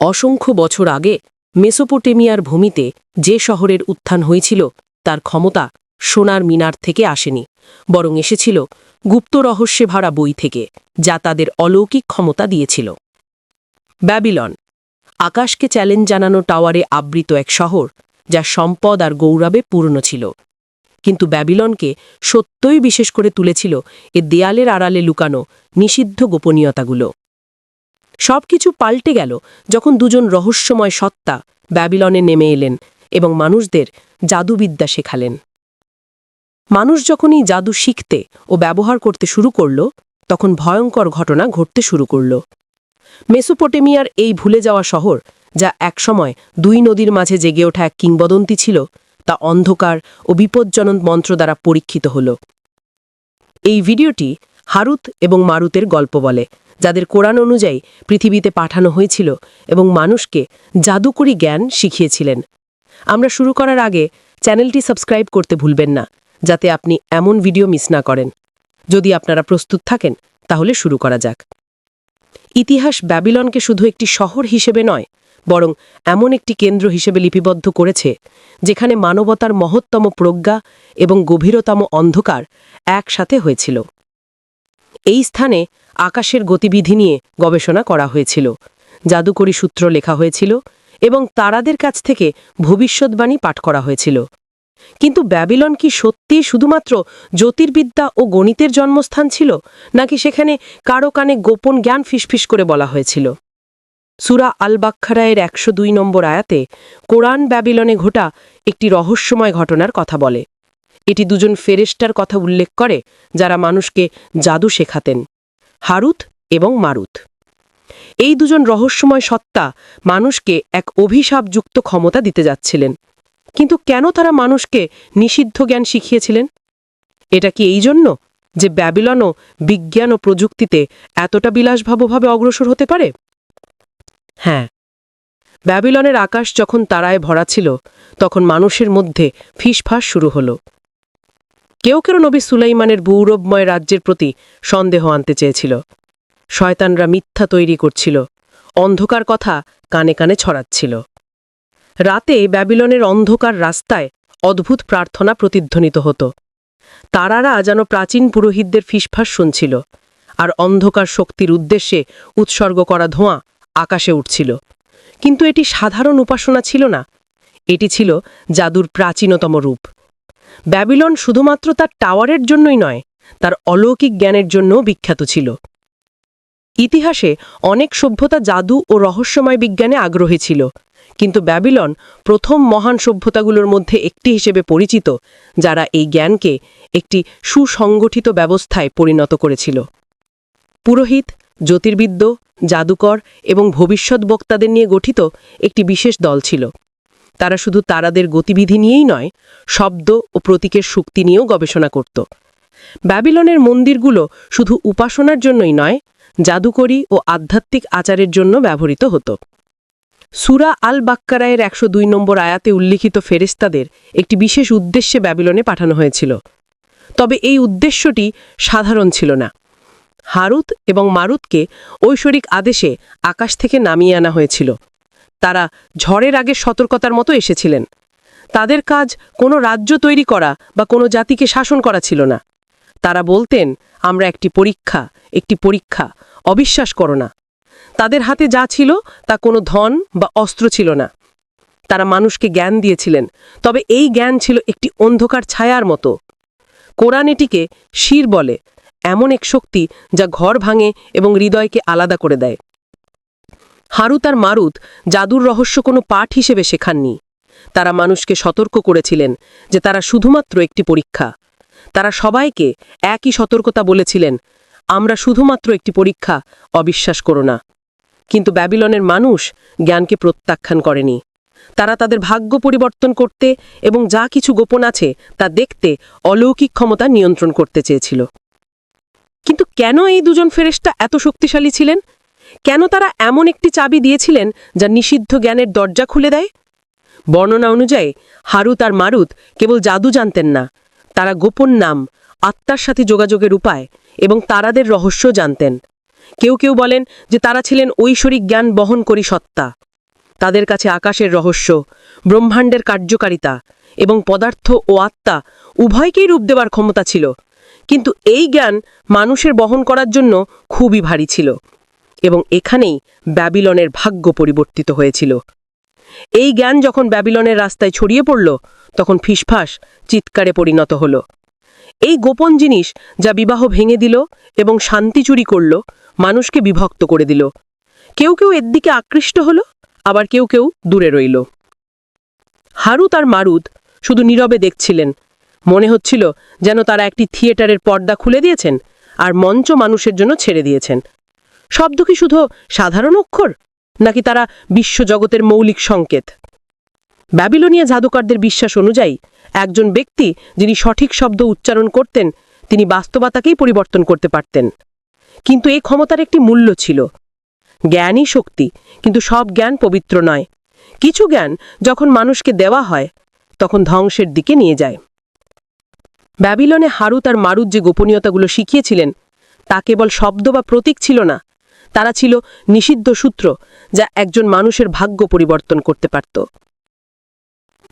অসংখ্য বছর আগে মেসোপোটেমিয়ার ভূমিতে যে শহরের উত্থান হয়েছিল, তার ক্ষমতা সোনার মিনার থেকে আসেনি, বরং এসেছিল গুপ্ত রহস্যে ভরা বই থেকে, যা তাদের অলৌকিক ক্ষমতা দিয়েছিল। ব্যাবিলন, আকাশকে চ্যালেঞ্জ জানানো টাওয়ারে আবৃত এক শহর, যা সম্পদ আর গৌরবে পূর্ণ ছিল। কিন্তু ব্যাবিলনকে সত্যই বিশেষ করে তুলেছিল এ দেয়ালের আড়ালে লুকানো নিষিদ্ধ গোপনীয়তাগুলো। সবকিছু পাল্টে গেল যখন দুজন রহস্যময় সত্তা ব্যাবিলনে নেমে এলেন এবং মানুষদের জাদুবিদ্যা শেখালেন। মানুষ যখনই জাদু শিখতে ও ব্যবহার করতে শুরু করল, তখন ভয়ঙ্কর ঘটনা ঘটতে শুরু করল। মেসোপটেমিয়ার এই ভুলে যাওয়া শহর, যা একসময় দুই নদীর মাঝে জেগে ওঠা এক কিংবদন্তি ছিল, তা অন্ধকার ও বিপজ্জনক মন্ত্র দ্বারা পরীক্ষিত হল। এই ভিডিওটি হারুত এবং মারুতের গল্প বলে। যাদের কোরআন অনুযায়ী পৃথিবীতে পাঠানো হয়েছিল এবং মানুষকে জাদুকরি জ্ঞান শিখিয়েছিলেন। আমরা শুরু করার আগে চ্যানেলটি সাবস্ক্রাইব করতে ভুলবেন না, যাতে আপনি এমন ভিডিও মিস না করেন। যদি আপনারা প্রস্তুত থাকেন, তাহলে শুরু করা যাক। ইতিহাস ব্যাবিলনকে শুধু একটি শহর হিসেবে নয়, বরং এমন একটি কেন্দ্র হিসেবে লিপিবদ্ধ করেছে, যেখানে মানবতার মহত্তম প্রজ্ঞা এবং গভীরতম অন্ধকার একসাথে হয়েছিল। এই স্থানে আকাশের গতিবিধি নিয়ে গবেষণা করা হয়েছিল। জাদুকরী সূত্র লেখা হয়েছিল এবং তারাদের কাছ থেকে ভবিষ্যৎবাণী পাঠ করা হয়েছিল। কিন্তু ব্যাবিলন কি সত্যি শুধুমাত্র জ্যোতির্বিদ্যা ও গণিতের জন্মস্থান ছিল, নাকি সেখানে কারও কানে গোপন জ্ঞান ফিসফিস করে বলা হয়েছিল? সুরা আল বাক্ষারায়ের একশো দুই নম্বর আয়াতে কোরআন ব্যাবিলনে ঘটা একটি রহস্যময় ঘটনার কথা বলে। এটি দুজন ফেরেস্টার কথা উল্লেখ করে, যারা মানুষকে জাদু শেখাতেন। হারুত এবং মারুত। এই দুজন রহস্যময় সত্তা মানুষকে এক অভিশাপযুক্ত ক্ষমতা দিতে যাচ্ছিলেন। কিন্তু কেন তারা মানুষকে নিষিদ্ধ জ্ঞান শিখিয়েছিলেন? এটা কি এই জন্য যে ব্যাবিলনও বিজ্ঞান ও প্রযুক্তিতে এতটা বিলাসভাবভাবে অগ্রসর হতে পারে? হ্যাঁ ব্যাবিলনের আকাশ যখন তারায় ভরা ছিল, তখন মানুষের মধ্যে ফিসফাস শুরু হলো। কেউ কেউ নবী সুলাইমানের গৌরবময় রাজ্যের প্রতি সন্দেহ আনতে চেয়েছিল। শয়তানরা মিথ্যা তৈরি করছিল, অন্ধকার কথা কানে কানে ছড়াচ্ছিল। রাতে ব্যাবিলনের অন্ধকার রাস্তায় অদ্ভুত প্রার্থনা প্রতিধ্বনিত হতো। তারারা যেন প্রাচীন পুরোহিতদের ফিসফাস শুনছিল আর অন্ধকার শক্তির উদ্দেশ্যে উৎসর্গ করা ধোঁয়া আকাশে উঠছিল। কিন্তু এটি সাধারণ উপাসনা ছিল না, এটি ছিল জাদুর প্রাচীনতম রূপ। ব্যাবিলন শুধুমাত্র তার টাওয়ারের জন্যই নয়, তার অলৌকিক জ্ঞানের জন্যও বিখ্যাত ছিল। ইতিহাসে অনেক সভ্যতা জাদু ও রহস্যময় বিজ্ঞানে আগ্রহী ছিল, কিন্তু ব্যাবিলন প্রথম মহান সভ্যতাগুলোর মধ্যে একটি হিসেবে পরিচিত, যারা এই জ্ঞানকে একটি সুসংগঠিত ব্যবস্থায় পরিণত করেছিল। পুরোহিত, জ্যোতির্বিদ্য, জাদুকর এবং ভবিষ্যৎ বক্তাদের নিয়ে গঠিত একটি বিশেষ দল ছিল। তারা শুধু তারাদের গতিবিধি নিয়েই নয়, শব্দ ও প্রতীকের শক্তি নিয়েও গবেষণা করত। ব্যাবিলনের মন্দিরগুলো শুধু উপাসনার জন্যই নয়, জাদুকরী ও আধ্যাত্মিক আচারের জন্য ব্যবহৃত হতো। সুরা আল বাক্কারায়ের একশো দুই নম্বর আয়াতে উল্লিখিত ফেরেস্তাদের একটি বিশেষ উদ্দেশ্যে ব্যাবিলনে পাঠানো হয়েছিল। তবে এই উদ্দেশ্যটি সাধারণ ছিল না। হারুত এবং মারুতকে ঐশ্বরিক আদেশে আকাশ থেকে নামিয়ে আনা হয়েছিল। তারা ঝড়ের আগে সতর্কতার মতো এসেছিলেন। তাদের কাজ কোনো রাজ্য তৈরি করা বা কোনো জাতিকে শাসন করা ছিল না। তারা বলতেন, আমরা একটি পরীক্ষা একটি পরীক্ষা, অবিশ্বাস করো না। তাদের হাতে যা ছিল তা কোনো ধন বা অস্ত্র ছিল না। তারা মানুষকে জ্ঞান দিয়েছিলেন, তবে এই জ্ঞান ছিল একটি অন্ধকার ছায়ার মতো। কোরআন এটিকে শির বলে, এমন এক শক্তি যা ঘর ভাঙে এবং হৃদয়কে আলাদা করে দেয়। হারুত আর মারুত জাদুর রহস্য কোনো পাঠ হিসেবে শেখাননি। তারা মানুষকে সতর্ক করেছিলেন যে তারা শুধুমাত্র একটি পরীক্ষা। তারা সবাইকে একই সতর্কতা বলেছিলেন, আমরা শুধুমাত্র একটি পরীক্ষা, অবিশ্বাস করো না। কিন্তু ব্যাবিলনের মানুষ জ্ঞানকে প্রত্যাখ্যান করেনি। তারা তাদের ভাগ্য পরিবর্তন করতে এবং যা কিছু গোপন আছে তা দেখতে অলৌকিক ক্ষমতা নিয়ন্ত্রণ করতে চেয়েছিল। কিন্তু কেন এই দুজন ফেরেশতা এত শক্তিশালী ছিলেন? কেন তারা এমন একটি চাবি দিয়েছিলেন যা নিষিদ্ধ জ্ঞানের দরজা খুলে দেয়? বর্ণনা অনুযায়ী, হারুত আর মারুত কেবল জাদু জানতেন না। তারা গোপন নাম, আত্মার সাথে যোগাযোগের উপায় এবং তারাদের রহস্য জানতেন। কেউ কেউ বলেন যে তারা ছিলেন ঐশ্বরিক জ্ঞান বহন করি সত্তা। তাদের কাছে আকাশের রহস্য, ব্রহ্মাণ্ডের কার্যকারিতা এবং পদার্থ ও আত্মা উভয়কেই রূপ দেওয়ার ক্ষমতা ছিল। কিন্তু এই জ্ঞান মানুষের বহন করার জন্য খুবই ভারী ছিল। এবং এখানেই ব্যাবিলনের ভাগ্য পরিবর্তিত হয়েছিল। এই জ্ঞান যখন ব্যাবিলনের রাস্তায় ছড়িয়ে পড়ল, তখন ফিসফাস চিৎকারে পরিণত হল। এই গোপন জিনিস যা বিবাহ ভেঙে দিল এবং শান্তি চুরি করল, মানুষকে বিভক্ত করে দিল। কেউ কেউ এর দিকে আকৃষ্ট হল, আবার কেউ কেউ দূরে রইল। হারুত আর মারুদ শুধু নীরবে দেখছিলেন। মনে হচ্ছিল যেন তারা একটি থিয়েটারের পর্দা খুলে দিয়েছেন আর মঞ্চ মানুষের জন্য ছেড়ে দিয়েছেন। শব্দ কি শুধু সাধারণ অক্ষর? নাকি তারা বিশ্বজগতের মৌলিক সংকেত? ব্যাবিলনিয়া জাদুকরদের বিশ্বাস অনুযায়ী, একজন ব্যক্তি যিনি সঠিক শব্দ উচ্চারণ করতেন, তিনি বাস্তবতাকেই পরিবর্তন করতে পারতেন। কিন্তু এই ক্ষমতার একটি মূল্য ছিল। জ্ঞানই শক্তি, কিন্তু সব জ্ঞান পবিত্র নয়। কিছু জ্ঞান যখন মানুষকে দেওয়া হয়, তখন ধ্বংসের দিকে নিয়ে যায়। ব্যাবিলনে হারুত আর মারুত যে গোপনীয়তাগুলো শিখিয়েছিলেন, তা কেবল শব্দ বা প্রতীক ছিল না তারা ছিল নিষিদ্ধ সূত্র যা একজন মানুষের ভাগ্য পরিবর্তন করতে পারত।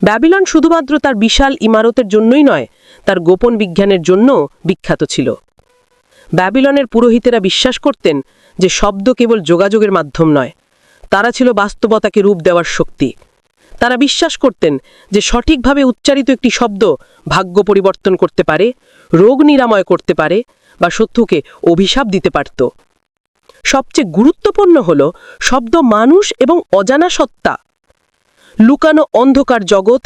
ব্যাবিলন শুধুমাত্র তার বিশাল ইমারতের জন্যই নয়, তার গোপন বিজ্ঞানের জন্যও বিখ্যাত ছিল। ব্যাবিলনের পুরোহিতেরা বিশ্বাস করতেন যে শব্দ কেবল যোগাযোগের মাধ্যম নয়, তারা ছিল বাস্তবতাকে রূপ দেওয়ার শক্তি। তারা বিশ্বাস করতেন যে সঠিকভাবে উচ্চারিত একটি শব্দ ভাগ্য পরিবর্তন করতে পারে, রোগ নিরাময় করতে পারে বা শত্রুকে অভিশাপ দিতে পারত। সবচেয়ে গুরুত্বপূর্ণ হল শব্দ মানুষ এবং অজানা সত্তা। লুকানো অন্ধকার জগৎ,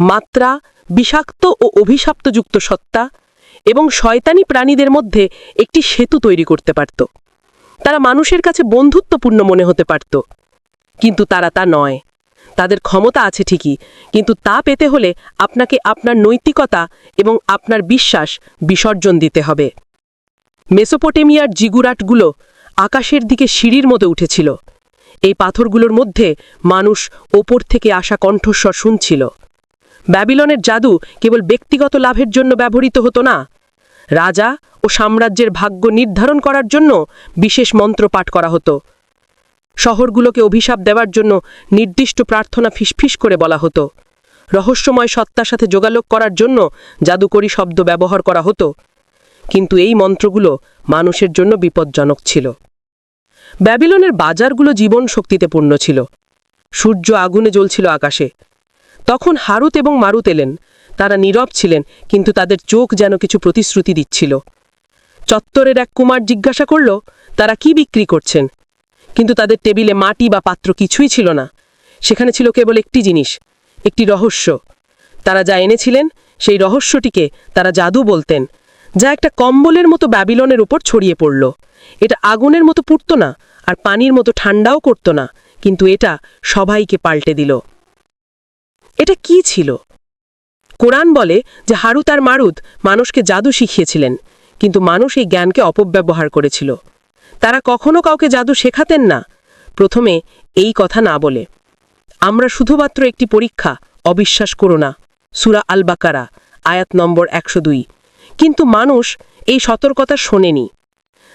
মাত্রা, বিষাক্ত ও অভিশাপ্তযুক্ত সত্তা এবং শয়তানি প্রাণীদের মধ্যে একটি সেতু তৈরি করতে পারত। তারা মানুষের কাছে বন্ধুত্বপূর্ণ মনে হতে পারত। কিন্তু তারা তা নয়। তাদের ক্ষমতা আছে ঠিকই, কিন্তু তা পেতে হলে আপনাকে আপনার নৈতিকতা এবং আপনার বিশ্বাস বিসর্জন দিতে হবে। মেসোপটেমিয়ার জিগুরাটগুলো আকাশের দিকে সিঁড়ির মতো উঠেছিল। এই পাথরগুলোর মধ্যে মানুষ ওপর থেকে আসা কণ্ঠস্বর শুনছিল। ব্যাবিলনের জাদু কেবল ব্যক্তিগত লাভের জন্য ব্যবহৃত হতো না। রাজা ও সাম্রাজ্যের ভাগ্য নির্ধারণ করার জন্য বিশেষ মন্ত্র পাঠ করা হতো। শহরগুলোকে অভিশাপ দেওয়ার জন্য নির্দিষ্ট প্রার্থনা ফিসফিস করে বলা হতো। রহস্যময় সত্তার সাথে যোগাযোগ করার জন্য জাদুকরী শব্দ ব্যবহার করা হতো। কিন্তু এই মন্ত্রগুলো মানুষের জন্য বিপজ্জনক ছিল। ব্যাবিলনের বাজারগুলো জীবন শক্তিতে পূর্ণ ছিল। সূর্য আগুনে জ্বলছিল আকাশে। তখন হারুত এবং মারুত এলেন। তারা নীরব ছিলেন, কিন্তু তাদের চোখ যেন কিছু প্রতিশ্রুতি দিচ্ছিল। চত্বরের এক কুমার জিজ্ঞাসা করল, তারা কি বিক্রি করছেন? কিন্তু তাদের টেবিলে মাটি বা পাত্র কিছুই ছিল না। সেখানে ছিল কেবল একটি জিনিস, একটি রহস্য। তারা যা এনেছিলেন, সেই রহস্যটিকে তারা জাদু বলতেন। যা একটা কম্বলের মতো ব্যাবিলনের উপর ছড়িয়ে পড়ল। এটা আগুনের মতো পুড়ত না আর পানির মতো ঠান্ডাও করত না, কিন্তু এটা সবাইকে পাল্টে দিল। এটা কি ছিল? কোরআন বলে যে হারুত আর মারুদ মানুষকে জাদু শিখিয়েছিলেন, কিন্তু মানুষ এই জ্ঞানকে অপব্যবহার করেছিল। তারা কখনো কাউকে জাদু শেখাতেন না। প্রথমে এই কথা না বলে, আমরা শুধুমাত্র একটি পরীক্ষা, অবিশ্বাস করো না। সুরা আল বাকারা আয়াত নম্বর একশো দুই। কিন্তু মানুষ এই সতর্কতা শোনেনি।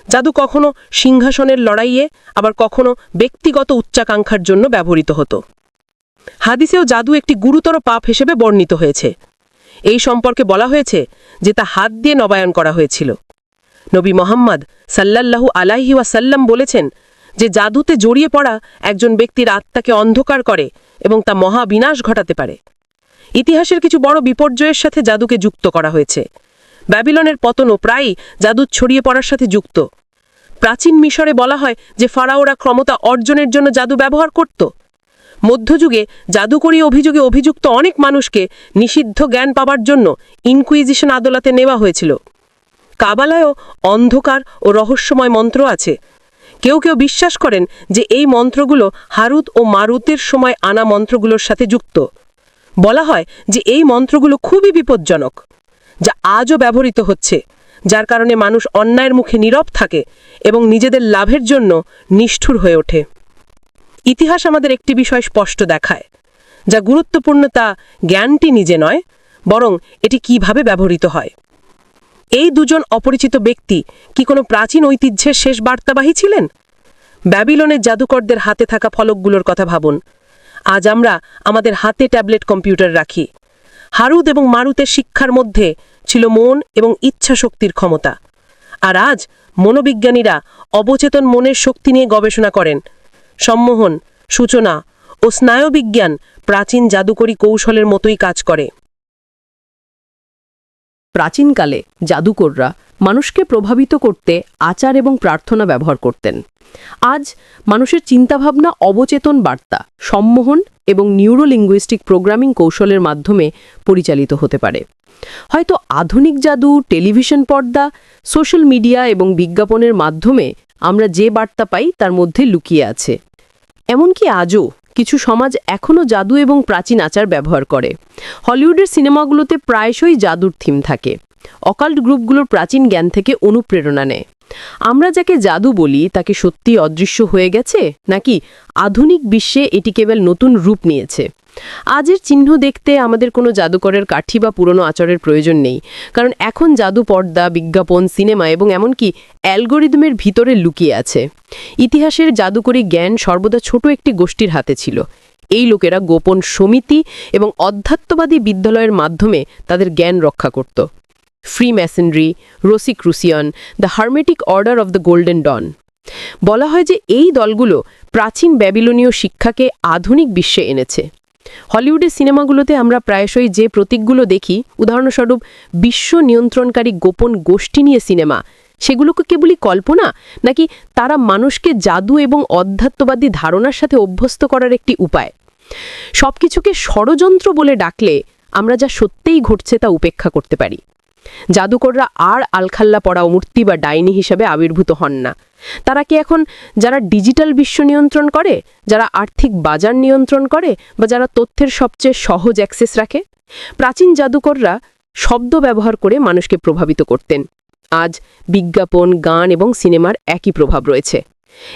জাদু কখনো সিংহাসনের লড়াইয়ে, আবার কখনো ব্যক্তিগত উচ্চাকাঙ্ক্ষার জন্য ব্যবহৃত হতো। হাদিসেও জাদু একটি গুরুতর পাপ হিসেবে বর্ণিত হয়েছে। এই সম্পর্কে বলা হয়েছে যে তা হাত দিয়ে নবায়ন করা হয়েছিল। নবী মোহাম্মদ সাল্লাল্লাহু আলাইহি ওয়াসাল্লাম বলেছেন যে জাদুতে জড়িয়ে পড়া একজন ব্যক্তির আত্মাকে অন্ধকার করে এবং তা মহাবিনাশ ঘটাতে পারে। ইতিহাসের কিছু বড় বিপর্যয়ের সাথে জাদুকে যুক্ত করা হয়েছে। ব্যাবিলনের পতনও প্রায়ই জাদু ছড়িয়ে পড়ার সাথে যুক্ত। প্রাচীন মিশরে বলা হয় যে ফারাওরা ক্ষমতা অর্জনের জন্য জাদু ব্যবহার করত। মধ্যযুগে জাদুকরী অভিযোগে অভিযুক্ত অনেক মানুষকে নিষিদ্ধ জ্ঞান পাবার জন্য ইনকুইজিশন আদালতে নেওয়া হয়েছিল। কাবালায়ও অন্ধকার ও রহস্যময় মন্ত্র আছে। কেউ কেউ বিশ্বাস করেন যে এই মন্ত্রগুলো হারুত ও মারুতের সময় আনা মন্ত্রগুলোর সাথে যুক্ত। বলা হয় যে এই মন্ত্রগুলো খুবই বিপজ্জনক। যা আজও ব্যবহৃত হচ্ছে, যার কারণে মানুষ অন্যায়ের মুখে নীরব থাকে এবং নিজেদের লাভের জন্য নিষ্ঠুর হয়ে ওঠে। ইতিহাস আমাদের একটি বিষয় স্পষ্ট দেখায়, যা গুরুত্বপূর্ণ তা জ্ঞানটি নিজে নয়, বরং এটি কীভাবে ব্যবহৃত হয়। এই দুজন অপরিচিত ব্যক্তি কি কোনো প্রাচীন ঐতিহ্যের শেষ বার্তাবাহী ছিলেন? ব্যাবিলনের জাদুকরদের হাতে থাকা ফলকগুলোর কথা ভাবুন। আজ আমরা আমাদের হাতে ট্যাবলেট কম্পিউটার রাখি। হারুদ এবং মারুতের শিক্ষার মধ্যে ছিল মন এবং ইচ্ছা শক্তির ক্ষমতা। আর আজ মনোবিজ্ঞানীরা অবচেতন মনের শক্তি নিয়ে গবেষণা করেন। সম্মোহন, সূচনা ও স্নায়ুবিজ্ঞান প্রাচীন জাদুকরী কৌশলের মতোই কাজ করে। প্রাচীনকালে জাদুকররা মানুষকে প্রভাবিত করতে আচার এবং প্রার্থনা ব্যবহার করতেন। আজ মানুষের চিন্তাভাবনা অবচেতন বার্তা, সম্মোহন এবং নিউরোলিঙ্গুইস্টিক প্রোগ্রামিং কৌশলের মাধ্যমে পরিচালিত হতে পারে। হয়তো আধুনিক জাদু, টেলিভিশন পর্দা, সোশ্যাল মিডিয়া এবং বিজ্ঞাপনের মাধ্যমে আমরা যে বার্তা পাই তার মধ্যে লুকিয়ে আছে। এমনকি আজও কিছু সমাজ এখনও জাদু এবং প্রাচীন আচার ব্যবহার করে। হলিউডের সিনেমাগুলোতে প্রায়শই জাদুর থিম থাকে। অকাল্ট গ্রুপগুলোর প্রাচীন জ্ঞান থেকে অনুপ্রেরণা নেয়। আমরা যাকে জাদু বলি, তাকে সত্যি অদৃশ্য হয়ে গেছে, নাকি আধুনিক বিশ্বে এটি কেবল নতুন রূপ নিয়েছে? আজের চিহ্ন দেখতে আমাদের কোনো জাদুকরের কাঠি বা পুরনো আচরের প্রয়োজন নেই, কারণ এখন জাদু পর্দা, বিজ্ঞাপন, সিনেমা এবং এমনকি অ্যালগোরিদমের ভিতরে লুকিয়ে আছে। ইতিহাসের জাদুকরী জ্ঞান সর্বদা ছোট একটি গোষ্ঠীর হাতে ছিল। এই লোকেরা গোপন সমিতি এবং অধ্যাত্মবাদী বিদ্যালয়ের মাধ্যমে তাদের জ্ঞান রক্ষা করত। Freemasonry Rosicrucian the Hermetic Order of the Golden Dawn বলা হয় যে এই দলগুলো প্রাচীন ব্যাবিলনীয় শিক্ষাকে আধুনিক বিশ্বে এনেছে। হলিউডের সিনেমাগুলোতে আমরা প্রায়শই যে প্রতীকগুলো দেখি, উদাহরণস্বরূপ বিশ্ব নিয়ন্ত্রণকারী গোপন গোষ্ঠী নিয়ে সিনেমা, সেগুলোকে কেবলই কল্পনা, নাকি তারা মানুষকে জাদু এবং অধ্যাত্মবাদী ধারণার সাথে অভ্যস্ত করার একটি উপায়? সবকিছুকে ষড়যন্ত্র বলে ডাকলে আমরা যা সত্যিই ঘটছে তা উপেক্ষা করতে পারি। জাদুকররা আর আলখাল্লা পড়া মূর্তি বা ডাইনি হিসাবে আবির্ভূত হন না। তারা কি এখন যারা ডিজিটাল বিশ্ব নিয়ন্ত্রণ করে, যারা আর্থিক বাজার নিয়ন্ত্রণ করে বা যারা তথ্যের সবচেয়ে সহজ অ্যাক্সেস রাখে? প্রাচীন জাদুকররা শব্দ ব্যবহার করে মানুষকে প্রভাবিত করতেন। আজ বিজ্ঞাপন, গান এবং সিনেমার একই প্রভাব রয়েছে।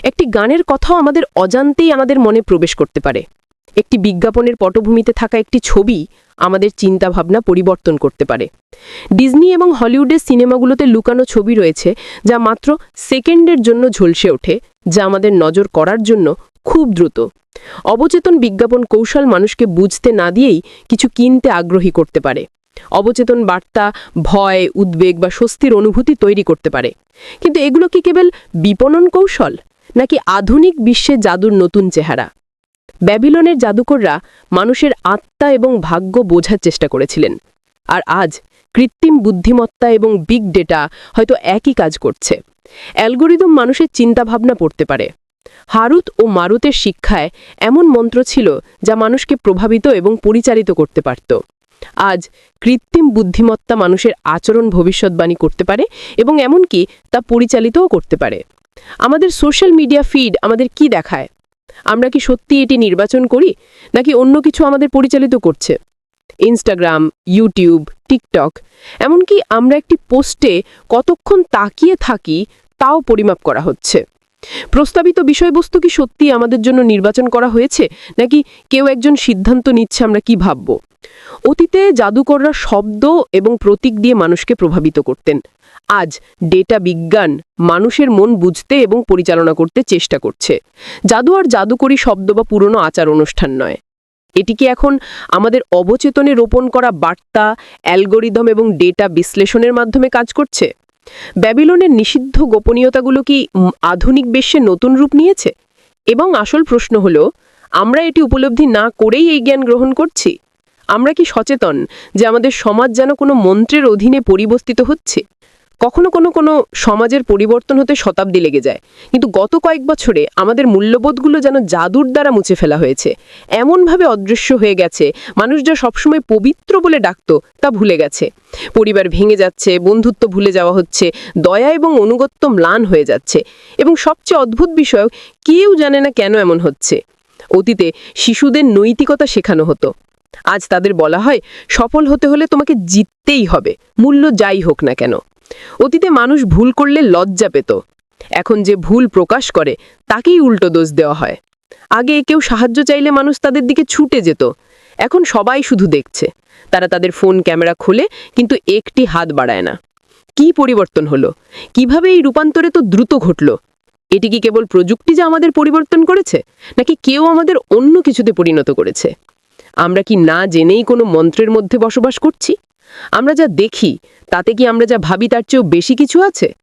একটি গানের কথাও আমাদের অজান্তেই আমাদের মনে প্রবেশ করতে পারে। একটি বিজ্ঞাপনের পটভূমিতে থাকা একটি ছবি আমাদের চিন্তাভাবনা পরিবর্তন করতে পারে। ডিজনি এবং হলিউডের সিনেমাগুলোতে লুকানো ছবি রয়েছে যা মাত্র সেকেন্ডের জন্য ঝলসে ওঠে, যা আমাদের নজর করার জন্য খুব দ্রুত। অবচেতন বিজ্ঞাপন কৌশল মানুষকে বুঝতে না দিয়েই কিছু কিনতে আগ্রহী করতে পারে। অবচেতন বার্তা, ভয়, উদ্বেগ বা স্বস্তির অনুভূতি তৈরি করতে পারে। কিন্তু এগুলো কি কেবল বিপণন কৌশল, নাকি আধুনিক বিশ্বে জাদুর নতুন চেহারা? ব্যাবিলনের জাদুকররা মানুষের আত্মা এবং ভাগ্য বোঝার চেষ্টা করেছিলেন। আর আজ কৃত্রিম বুদ্ধিমত্তা এবং বিগ ডেটা হয়তো একই কাজ করছে। অ্যালগোরিদম মানুষের চিন্তাভাবনা পড়তে পারে। হারুত ও মারুতের শিক্ষায় এমন মন্ত্র ছিল যা মানুষকে প্রভাবিত এবং পরিচালিত করতে পারত। আজ কৃত্রিম বুদ্ধিমত্তা মানুষের আচরণ ভবিষ্যৎবাণী করতে পারে এবং এমনকি তা পরিচালিতও করতে পারে। আমাদের সোশ্যাল মিডিয়া ফিড আমাদের কি দেখায়? আমরা কি সত্যি এটি নির্বাচন করি, নাকি অন্য কিছু আমাদের পরিচালিত করছে? ইনস্টাগ্রাম ইউটিউব টিকটক এমনকি আমরা একটি পোস্টে কতক্ষণ তাকিয়ে থাকি, তাও পরিমাপ করা হচ্ছে। প্রস্তাবিত বিষয়বস্তু কি সত্যি আমাদের জন্য নির্বাচন করা হয়েছে, নাকি কেউ একজন সিদ্ধান্ত নিচ্ছে আমরা কি ভাবব? অতীতে জাদুকররা শব্দ এবং প্রতীক দিয়ে মানুষকে প্রভাবিত করতেন। আজ ডেটা বিজ্ঞান মানুষের মন বুঝতে এবং পরিচালনা করতে চেষ্টা করছে। জাদু আর জাদুকরী শব্দ বা পুরনো আচার অনুষ্ঠান নয়। এটি কি এখন আমাদের অবচেতনে রোপণ করা বার্তা, অ্যালগোরিদম এবং ডেটা বিশ্লেষণের মাধ্যমে কাজ করছে? ব্যাবিলনের নিষিদ্ধ গোপনীয়তাগুলো কি আধুনিক বিশ্বে নতুন রূপ নিয়েছে? এবং আসল প্রশ্ন হল, আমরা এটি উপলব্ধি না করেই এই জ্ঞান গ্রহণ করছি? আমরা কি সচেতন যে আমাদের সমাজ যেন কোনো মন্ত্রের অধীনে পরিবর্তিত হচ্ছে? কখনো কোনো কোনো সমাজের পরিবর্তন হতে শতাব্দী লেগে যায়। কিন্তু গত কয়েক বছরে আমাদের মূল্যবোধগুলো যেন জাদুর দ্বারা মুছে ফেলা হয়েছে। এমনভাবে অদৃশ্য হয়ে গেছে মানুষ যা সবসময় পবিত্র বলে ডাকত, তা ভুলে গেছে। পরিবার ভেঙে যাচ্ছে, বন্ধুত্ব ভুলে যাওয়া হচ্ছে, দয়া এবং অনুগত্য ম্লান হয়ে যাচ্ছে। এবং সবচেয়ে অদ্ভুত বিষয়, কেউ জানে না কেন এমন হচ্ছে। অতীতে শিশুদের নৈতিকতা শেখানো হতো। আজ তাদের বলা হয়, সফল হতে হলে তোমাকে জিততেই হবে, মূল্য যাই হোক না কেন। অতীতে মানুষ ভুল করলে লজ্জা পেত। এখন যে ভুল প্রকাশ করে, তাকেই উল্টো দোষ দেওয়া হয়। আগে কেউ সাহায্য চাইলে মানুষ তাদের দিকে ছুটে যেত। এখন সবাই শুধু দেখছে। তারা তাদের ফোন ক্যামেরা খোলে, কিন্তু একটি হাত বাড়ায় না। কি পরিবর্তন হলো? কীভাবে এই রূপান্তরে তো দ্রুত ঘটল? এটি কি কেবল প্রযুক্তি যা আমাদের পরিবর্তন করেছে? নাকি কেউ আমাদের অন্য কিছুতে পরিণত করেছে? আমরা কি না জেনেই কোনো মন্ত্রের মধ্যে বসবাস করছি? আমরা যা দেখি, তাতে কি আমরা যা ভাবি তার চেয়েও বেশি কিছু আছে?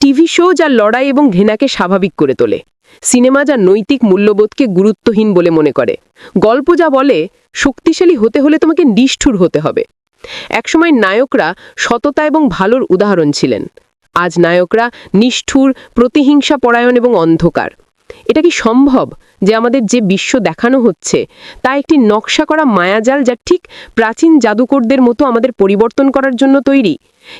টিভি শো যা লড়াই এবং ঘৃণাকে স্বাভাবিক করে তোলে। সিনেমা যা নৈতিক মূল্যবোধকে গুরুত্বহীন বলে মনে করে। গল্প যা বলে, শক্তিশালী হতে হলে তোমাকে নিষ্ঠুর হতে হবে। একসময় নায়করা সততা এবং ভালোর উদাহরণ ছিলেন। আজ নায়করা নিষ্ঠুর প্রতিহিংসা পরায়ণ এবং অন্ধকার। এটা কি সম্ভব যে আমাদের যে বিশ্ব দেখানো হচ্ছে, তা একটি নকশা করা মায়াজাল যা ঠিক প্রাচীন জাদুকরদের মতো আমাদের পরিবর্তন করার জন্য তৈরি?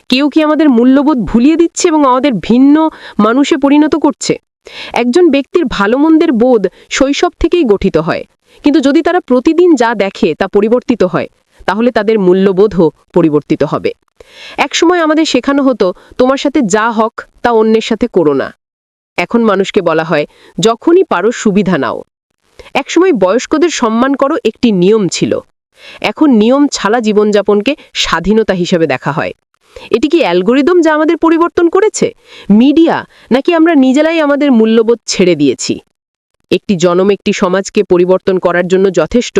কেউ কি আমাদের মূল্যবোধ ভুলিয়ে দিচ্ছে এবং আমাদের ভিন্ন মানুষে পরিণত করছে? একজন ব্যক্তির ভালো মন্দের বোধ শৈশব থেকেই গঠিত হয়। কিন্তু যদি তারা প্রতিদিন যা দেখে তা পরিবর্তিত হয়, তাহলে তাদের মূল্যবোধও পরিবর্তিত হবে। একসময় আমাদের শেখানো হতো, তোমার সাথে যা হক, তা অন্যের সাথে করো না। এখন মানুষকে বলা হয়, যখনই পারো সুবিধা নাও। একসময় বয়স্কদের সম্মান করো একটি নিয়ম ছিল। এখন নিয়ম ছাড়া জীবনযাপনকে স্বাধীনতা হিসেবে দেখা হয়। এটি কি অ্যালগোরিদম যা আমাদের পরিবর্তন করেছে? মিডিয়া নাকি আমরা নিজেরাই আমাদের মূল্যবোধ ছেড়ে দিয়েছি? একটি জনম একটি সমাজকে পরিবর্তন করার জন্য যথেষ্ট,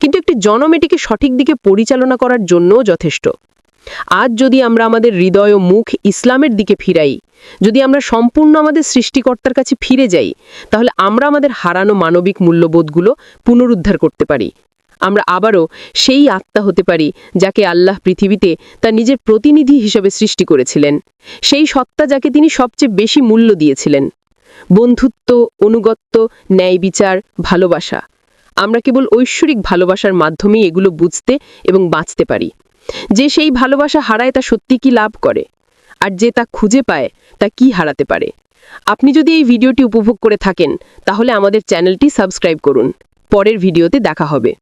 কিন্তু একটি জনম এটিকে সঠিক দিকে পরিচালনা করার জন্যও যথেষ্ট। আজ যদি আমরা আমাদের হৃদয় ও মুখ ইসলামের দিকে ফিরাই, যদি আমরা সম্পূর্ণ আমাদের সৃষ্টিকর্তার কাছে ফিরে যাই, তাহলে আমরা আমাদের হারানো মানবিক মূল্যবোধগুলো পুনরুদ্ধার করতে পারি। আমরা আবারও সেই আত্মা হতে পারি, যাকে আল্লাহ পৃথিবীতে তার নিজের প্রতিনিধি হিসেবে সৃষ্টি করেছিলেন। সেই সত্তা যাকে তিনি সবচেয়ে বেশি মূল্য দিয়েছিলেন। বন্ধুত্ব, অনুগত্য, ন্যায় বিচার, ভালোবাসা। আমরা কেবল ঐশ্বরিক ভালোবাসার মাধ্যমেই এগুলো বুঝতে এবং বাঁচতে পারি। যে সেই ভালোবাসা হারায় তা সত্যি কি লাভ করে? আর যে তা খুঁজে পায়, তা কি হারাতে পারে? আপনি যদি এই ভিডিওটি উপভোগ করে থাকেন, তাহলে আমাদের চ্যানেলটি সাবস্ক্রাইব করুন। পরের ভিডিওতে দেখা হবে।